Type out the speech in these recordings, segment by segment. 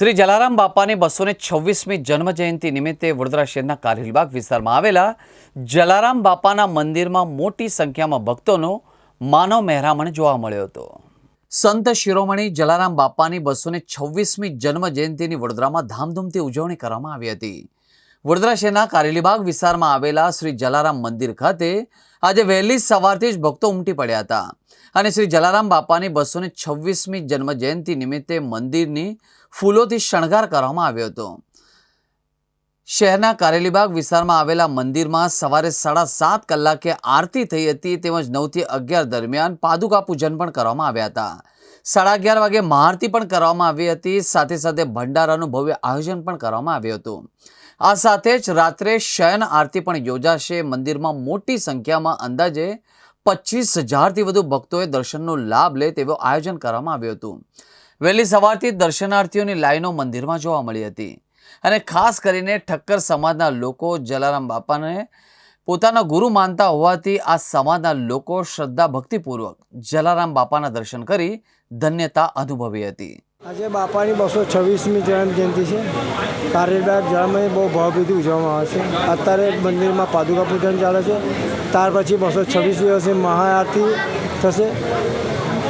શ્રી જલારામ બાપાની બસો ને છવ્વીસમી જન્મજયંતિ નિમિત્તે વડોદરા શહેરના કારેલીબાગ વિસ્તારમાં આવેલા જલારામ બાપાના મંદિરમાં મોટી સંખ્યામાં ભક્તોનો માનવ મહેરામણ જોવા મળ્યો હતો. સંત શિરોમણી જલારામ બાપાની બસો ને છવ્વીસમી જન્મજયંતિની વડોદરામાં ધામધૂમથી ઉજવણી કરવામાં આવી હતી. વડોદરા શહેરના કારેલીબાગ વિસ્તારમાં આવેલા શ્રી જલારામ મંદિર ખાતે આજે વહેલી સવારથી જ ભક્તો ઉમટી પડ્યા હતા. અને શ્રી જલારામ બાપાની બસો ને છવ્વીસમી જન્મજયંતિ નિમિત્તે મંદિરની ફૂલોથી શણગાર કરવામાં આવ્યો હતો. શહેરના કારેલીબાગ વિસ્તારમાં આવેલા મંદિરમાં સવારે સાડા સાત કલાકે આરતી થઈ હતી તેમજ નવથી અગિયાર દરમિયાન પાદુકા પૂજન પણ કરવામાં આવ્યા હતા. સાડા અગિયાર વાગે મહાઆરતી પણ કરવામાં આવી હતી. સાથે સાથે ભંડારાનું ભવ્ય આયોજન પણ કરવામાં આવ્યું હતું. આ સાથે જ રાત્રે શયન આરતી પણ યોજાશે. મંદિરમાં મોટી સંખ્યામાં અંદાજે પચીસ હજારથી વધુ ભક્તોએ દર્શનનો લાભ લે તેવું આયોજન કરવામાં આવ્યું હતું. વહેલી સવારથી દર્શનાર્થીઓની લાઈનો મંદિરમાં જોવા મળી હતી. અને ખાસ કરીને ઠક્કર સમાજના લોકો, જલારામ બાપાને પોતાના ગુરુ માનતા હોવાથી આ સમાજના લોકો શ્રદ્ધા ભક્તિપૂર્વક જલારામ બાપાના દર્શન કરી ધન્યતા અનુભવી હતી. આજે બાપાની બસો છવ્વીસમી જન્મ છે. કારેલબાગ જળમય બહુ ભાવભીથી ઉજવવામાં આવે છે. અત્યારે મંદિરમાં પાદુકા પૂજન ચાલે છે. ત્યાર પછી બસો છવ્વીસ દિવસે મહાઆરતી થશે.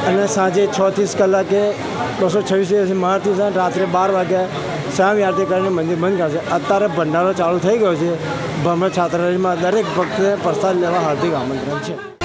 અને સાંજે છ ત્રીસ કલાકે બસો છવ્વીસ દિવસે મહાઆરતી થશે રાત્રે બાર વાગ્યા સ્વામી આરતી કરીને મંદિર બંધ કરશે. અત્યારે ભંડારો ચાલુ થઈ ગયો છે. ભ્રમણ છાત્રાલયમાં દરેક ભક્તને પ્રસાદ લેવા હાર્દિક આમંત્રણ છે.